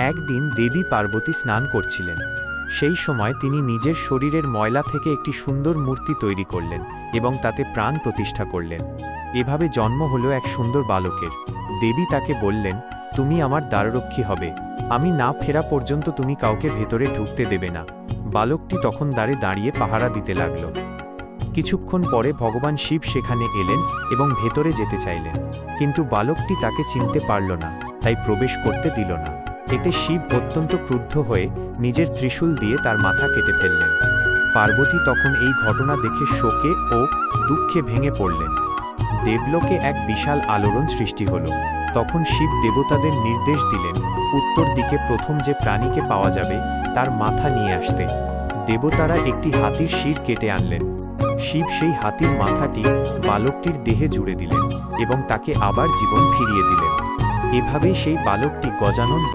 একদিন দেবী পার্বতী স্নান করছিলেন। সেই সময় তিনি নিজের শরীরের ময়লা থেকে একটি সুন্দর মূর্তি তৈরি করলেন এবং তাতে প্রাণ প্রতিষ্ঠা করলেন। এভাবে জন্ম হল এক সুন্দর বালকের। দেবী তাকে বললেন, তুমি আমার দ্বাররক্ষী হবে। আমি না ফেরা পর্যন্ত তুমি কাউকে ভেতরে ঢুকতে দেবে না। বালকটি তখন দ্বারে দাঁড়িয়ে পাহারা দিতে লাগল। কিছুক্ষণ পরে ভগবান শিব সেখানে এলেন এবং ভেতরে যেতে চাইলেন। কিন্তু বালকটি তাকে চিনতে পারল না, তাই প্রবেশ করতে দিল না। এতে শিব অত্যন্ত ক্রুদ্ধ হয়ে নিজের ত্রিশূল দিয়ে তার মাথা কেটে ফেললেন। পার্বতী তখন এই ঘটনা দেখে শোকে ও দুঃখে ভেঙে পড়লেন। দেবলোকে এক বিশাল আলোড়ন সৃষ্টি হল। তখন শিব দেবতাদের নির্দেশ দিলেন, উত্তর দিকে প্রথম যে প্রাণীকে পাওয়া যাবে, তার মাথা নিয়ে আসতে। দেবতারা একটি হাতির শির কেটে আনলেন। শিব সেই হাতির মাথাটি বালকটির দেহে জুড়ে দিলেন এবং তাকে আবার জীবন ফিরিয়ে দিলেন। এভাবেই সেই বালকটি গজানন